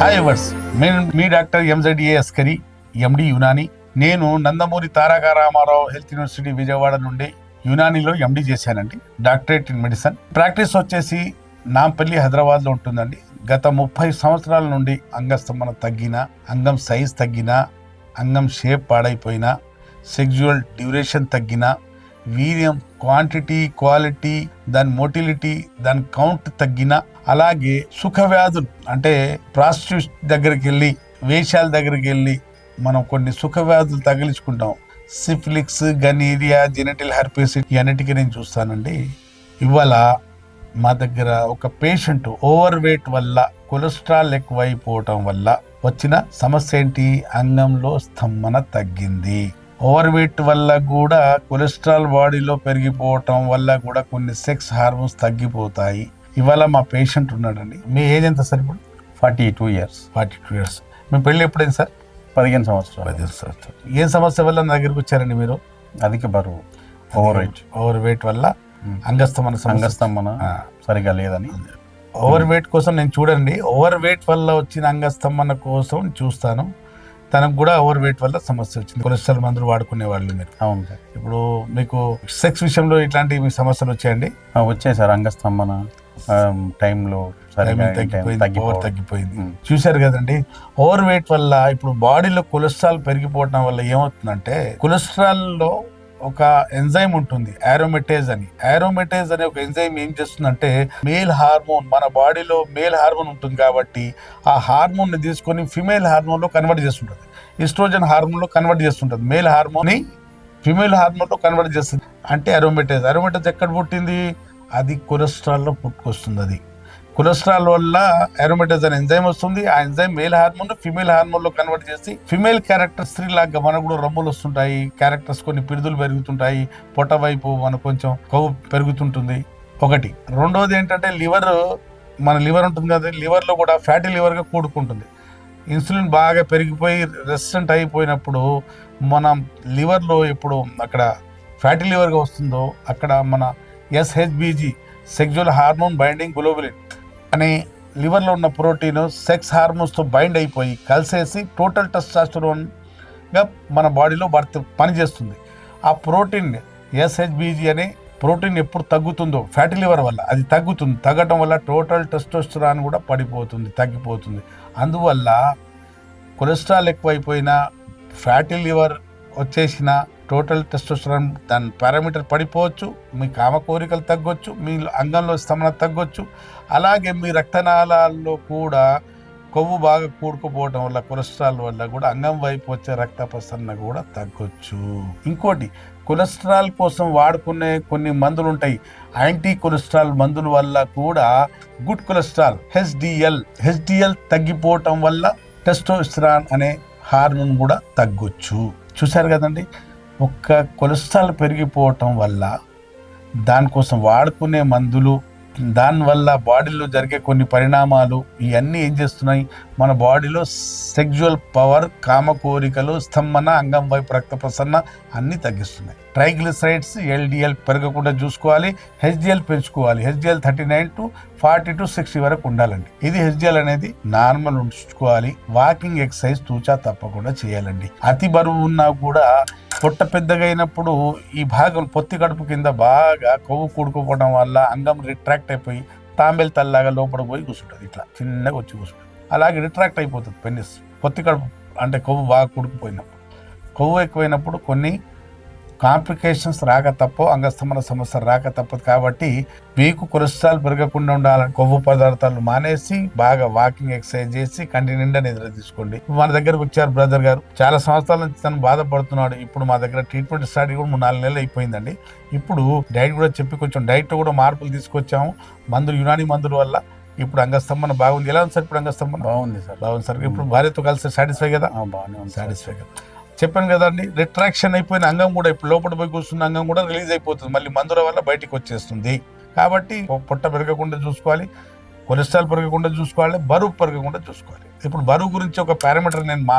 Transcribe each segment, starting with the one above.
Hi ఎవర్స్ నేను మీ doctor ఎంజడిఏ Askari MD Unani. నేను Nandamuri Taraka Ramarao health university Vijayawada నుండి యునానిలో ఎండి చేశానండి. Doctorate in medicine. ప్రాక్టీస్ వచ్చేసి నాంపల్లి హైదరాబాద్లో ఉంటుందండి. గత ముప్పై సంవత్సరాల నుండి అంగస్తంభన తగ్గిన అంగం సైజ్ తగ్గిన అంగం షేప్ పాడైపోయిన సెక్జువల్ డ్యూరేషన్ తగ్గిన వీర్యం క్వాంటిటీ క్వాలిటీ దాని మోటిలిటీ దాని కౌంట్ తగ్గిన అలాగే సుఖ వ్యాధులు అంటే ప్రాస్టిట్యూట్ దగ్గరికి వెళ్ళి వేషాల దగ్గరికి వెళ్ళి మనం కొన్ని సుఖ వ్యాధులు తగిలించుకుంటాం. సిఫిలిక్స్ గనీరియా జెనటిల్ హెర్పీస్ ఇవన్నిటికీ నేను చూస్తానండి. ఇవాళ మా దగ్గర ఒక పేషెంట్ ఓవర్ వెయిట్ వల్ల కొలెస్ట్రాల్ ఎక్కువైపోవటం వల్ల వచ్చిన సమస్య ఏంటి? అంగంలో స్తంభన తగ్గింది. ఓవర్ వెయిట్ వల్ల కూడా కొలెస్ట్రాల్ బాడీలో పెరిగిపోవటం వల్ల కూడా కొన్ని సెక్స్ హార్మోన్స్ తగ్గిపోతాయి. ఇవాళ మా పేషెంట్ ఉన్నాడండి. మీ ఏజ్ ఎంత సార్ ఇప్పుడు? Forty two years. Forty two years. మీ పెళ్ళి ఎప్పుడైంది సార్? పదిహేను సంవత్సరాలు. పదిహేను సంవత్సరాలు. ఏం సమస్య వల్ల నా దగ్గరికి వచ్చారండి మీరు? అధిక బరువు. ఓవర్ వెయిట్ ఓవర్ వెయిట్ వల్ల అంగస్తమన సమస్య. అంగస్తంభన ఆ. సరిగా లేదని. ఓవర్ వెయిట్ కోసం నేను చూడండి. ఓవర్ వెయిట్ వల్ల వచ్చిన అంగస్తంభన కోసం చూస్తాను. తనకు కూడా ఓవర్ వెయిట్ వల్ల సమస్య వచ్చింది. కొలెస్ట్రాల్ మందులు వాడుకునే వాళ్ళు మీరు. అవును సార్. ఇప్పుడు మీకు సెక్స్ విషయంలో ఇట్లాంటి సమస్యలు వచ్చాయండి? వచ్చాయి సార్. అంగస్తంభన టైంలో తగ్గిపోయింది. చూశారు కదండి ఓవర్ వెయిట్ వల్ల ఇప్పుడు బాడీలో కొలెస్ట్రాల్ పెరిగిపోవడం వల్ల ఏమవుతుందంటే కొలెస్ట్రాల్లో ఒక ఎంజైమ్ ఉంటుంది ఆరోమెటేజ్ అని. ఆరోమెటేజ్ అనే ఒక ఎంజైమ్ ఏం చేస్తుందంటే మేల్ హార్మోన్ మన బాడీలో మేల్ హార్మోన్ ఉంటుంది కాబట్టి ఆ హార్మోన్ని తీసుకొని ఫిమేల్ హార్మోన్లో కన్వర్ట్ చేస్తుంటుంది. ఈస్ట్రోజన్ హార్మోన్లో కన్వర్ట్ చేస్తుంటుంది. మేల్ హార్మోన్ని ఫిమేల్ హార్మోన్లో కన్వర్ట్ చేస్తుంది. అంటే అరోమెటేజ్ అరోమెటేజ్ ఎక్కడ పుట్టింది? అది కొలెస్ట్రాల్లో పుట్టుకొస్తుంది అది. కొలెస్ట్రాల్ వల్ల ఎరోమెటైజ్ అనే ఎంజైమ్ వస్తుంది. ఆ ఎంజైమ్ మేల్ హార్మోన్ ఫిమేల్ హార్మోన్లో కన్వర్ట్ చేసి ఫిమేల్ క్యారెక్టర్ స్త్రీ లాగా మనకు కూడా రమ్ములు వస్తుంటాయి. క్యారెక్టర్స్ కొన్ని పిడుదలు పెరుగుతుంటాయి. పొట్ట వైపు మనకు కొంచెం కొవ్వు పెరుగుతుంటుంది. ఒకటి. రెండోది ఏంటంటే లివర్ మన లివర్ ఉంటుంది కదా లివర్లో కూడా ఫ్యాటీ లివర్గా కూడుకుంటుంది. ఇన్సులిన్ బాగా పెరిగిపోయి రెసిస్టెంట్ అయిపోయినప్పుడు మనం లివర్లో ఎప్పుడు అక్కడ ఫ్యాటీ లివర్గా వస్తుందో అక్కడ మన SHBG sexual hormone binding globulin అనే లివర్లో ఉన్న ప్రోటీన్ సెక్స్ హార్మోన్స్తో బైండ్ అయిపోయి కలిసేసి టోటల్ టెస్టాస్టరోన్గా మన బాడీలో వర్త పనిచేస్తుంది. ఆ ప్రోటీన్ ఎస్హెచ్బీజీ అనే ప్రోటీన్ ఎప్పుడు తగ్గుతుందో ఫ్యాటీ లివర్ వల్ల అది తగ్గుతుంది. తగ్గటం వల్ల టోటల్ టెస్టోస్టరాన్ కూడా పడిపోతుంది తగ్గిపోతుంది. అందువల్ల కొలెస్ట్రాల్ ఎక్కువైపోయినా ఫ్యాటీ లివర్ వచ్చేసిన టోటల్ టెస్టోస్టరాన్ దాని పారామీటర్ పడిపోవచ్చు మీ కామ కోరికలు తగ్గొచ్చు మీ అంగంలో స్తమన తగ్గొచ్చు. అలాగే మీ రక్తనాళాల్లో కూడా కొవ్వు బాగా కూడుకుపోవడం వల్ల కొలెస్ట్రాల్ వల్ల కూడా అంగం వైపు వచ్చే రక్త ప్రసరణ కూడా తగ్గొచ్చు. ఇంకోటి కొలెస్ట్రాల్ కోసం వాడుకునే కొన్ని మందులు ఉంటాయి యాంటీ కొలెస్ట్రాల్ మందుల వల్ల కూడా గుడ్ కొలెస్ట్రాల్ హెచ్డిఎల్ హెచ్డిఎల్ తగ్గిపోవటం వల్ల టెస్టోస్టిరాన్ అనే హార్మోన్ కూడా తగ్గొచ్చు. చూశారు కదండి? ఒక్క కొలెస్ట్రాల్ పెరిగిపోవటం వల్ల దానికోసం వాడుకునే మందులు దానివల్ల బాడీలో జరిగే కొన్ని పరిణామాలు ఇవన్నీ ఏం చేస్తున్నాయి? మన బాడీలో సెక్జువల్ పవర్ కామ కోరికలు స్తంభన అంగం వైపు రక్త ప్రసరణ అన్నీ తగ్గిస్తున్నాయి. ట్రైగ్లిసరైడ్స్ ఎల్డిఎల్ పెరగకుండా చూసుకోవాలి హెచ్డిఎల్ పెంచుకోవాలి. HDL thirty nine to forty to sixty వరకు ఉండాలండి. ఇది హెచ్డిఎల్ అనేది నార్మల్ ఉంచుకోవాలి. వాకింగ్ ఎక్సర్సైజ్ తూచా తప్పకుండా చేయాలండి. అతి బరువు ఉన్నా కూడా పొట్ట పెద్దగైనప్పుడు అయినప్పుడు ఈ భాగం పొత్తి కడుపు కింద బాగా కొవ్వు కూడుకుపోవడం వల్ల అంగం రిట్రాక్ట్ అయిపోయి తాంబేలు తల్లాగా లోపల పోయి కూర్చుంటుంది. ఇట్లా చిన్నగా వచ్చి కూర్చుంటుంది. అలాగే రిట్రాక్ట్ అయిపోతుంది పెన్నిస్. పొత్తి కడుపు అంటే కొవ్వు బాగా కూడుకుపోయినప్పుడు. కొవ్వు ఎక్కువైనప్పుడు కొన్ని కాంప్లికేషన్స్ రాక తప్ప అంగస్తంభన సమస్య రాక తప్పదు. కాబట్టి మీకు కొలెస్ట్రాల్ పెరగకుండా ఉండాలని కొవ్వు పదార్థాలు మానేసి బాగా వాకింగ్ ఎక్సర్సైజ్ చేసి కంటి నిండా నిద్ర తీసుకోండి. మన దగ్గరకు వచ్చారు బ్రదర్ గారు. చాలా సంవత్సరాల నుంచి తను బాధపడుతున్నాడు. ఇప్పుడు మా దగ్గర ట్రీట్మెంట్ స్టార్ట్ కూడా మూడు నాలుగు నెలలు అయిపోయిందండి. ఇప్పుడు డైట్ కూడా చెప్పి కొంచెం డైట్ కూడా మార్పులు తీసుకొచ్చాము. మందులు యునాని మందుల వల్ల ఇప్పుడు అంగస్తంభన బాగుంది. ఎలా ఉంది సార్ ఇప్పుడు అంగస్తంభన బాగుంది సార్. బాగుంది సార్. ఇప్పుడు భార్యతో కలిసి సాటిస్ఫై కదా? సార్. సాటిస్ఫై కదా. చెప్పాను కదండి రిట్రాక్షన్ అయిపోయిన అంగం కూడా ఇప్పుడు లోపల పోయి కూర్చున్న అంగం కూడా రిలీజ్ అయిపోతుంది. మళ్ళీ మందుల వల్ల బయటికి వచ్చేస్తుంది. కాబట్టి పొట్ట పెరగకుండా చూసుకోవాలి కొలెస్ట్రాల్ పెరగకుండా చూసుకోవాలి బరువు పెరగకుండా చూసుకోవాలి. ఇప్పుడు బరువు గురించి ఒక పారామీటర్ నేను మా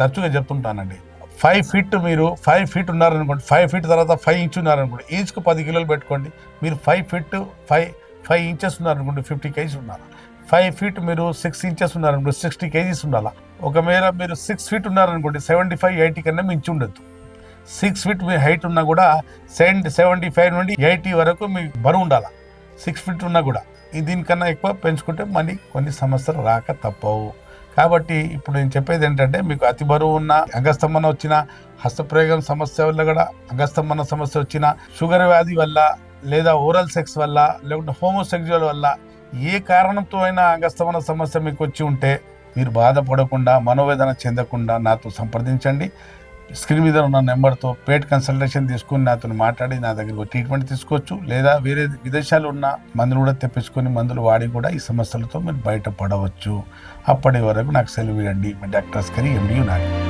తరచుగా చెప్తుంటానండి. ఫైవ్ ఫీట్ మీరు ఫైవ్ ఫీట్ ఉన్నారనుకోండి ఫైవ్ ఫీట్ తర్వాత ఫైవ్ ఇంచ్ ఉన్నారనుకోండి ఈచ్కు పది కిలోలు పెట్టుకోండి. మీరు five feet five five inches ఉన్నారనుకోండి ఫిఫ్టీ కేజీస్ ఉన్నారు. ఫైవ్ ఫీట్ మీరు సిక్స్ ఇంచెస్ ఉన్నారనుకోండి సిక్స్టీ కేజీస్ ఉండాలా? ఒకవేళ మీరు సిక్స్ ఫీట్ ఉన్నారనుకోండి సెవెంటీ ఫైవ్ ఎయిటీ కన్నా మించి ఉండొద్దు. సిక్స్ ఫీట్ మీ హైట్ ఉన్నా కూడా సెవెంటీ సెవెంటీ ఫైవ్ నుండి ఎయిటీ వరకు మీ బరువు ఉండాలి? సిక్స్ ఫీట్ ఉన్నా కూడా. దీనికన్నా ఎక్కువ పెంచుకుంటే మళ్ళీ కొన్ని సమస్యలు రాక తప్పవు. కాబట్టి ఇప్పుడు నేను చెప్పేది ఏంటంటే మీకు అతి బరువు ఉన్న అంగస్తంభన వచ్చిన హస్తప్రయోగం సమస్య వల్ల కూడా అంగస్తంభన సమస్య వచ్చిన షుగర్ వ్యాధి వల్ల లేదా ఓరల్ సెక్స్ వల్ల లేకుంటే హోమోసెక్చువల్ వల్ల ఏ కారణంతో అయినా అంగస్తమన సమస్య మీకు వచ్చి ఉంటే మీరు బాధపడకుండా మనోవేదన చెందకుండా నాతో సంప్రదించండి. స్క్రీన్ మీద ఉన్న నెంబర్తో పేట్ కన్సల్టేషన్ తీసుకుని నాతో మాట్లాడి నా దగ్గర ట్రీట్మెంట్ తీసుకోవచ్చు. లేదా వేరే విదేశాలు ఉన్న మందులు కూడా తెప్పించుకొని మందులు వాడి కూడా ఈ సమస్యలతో మీరు బయటపడవచ్చు. అప్పటి వరకు నాకు సెలవు ఇవ్వండి. మీ డాక్టర్ స్కరి ఎండి నాని.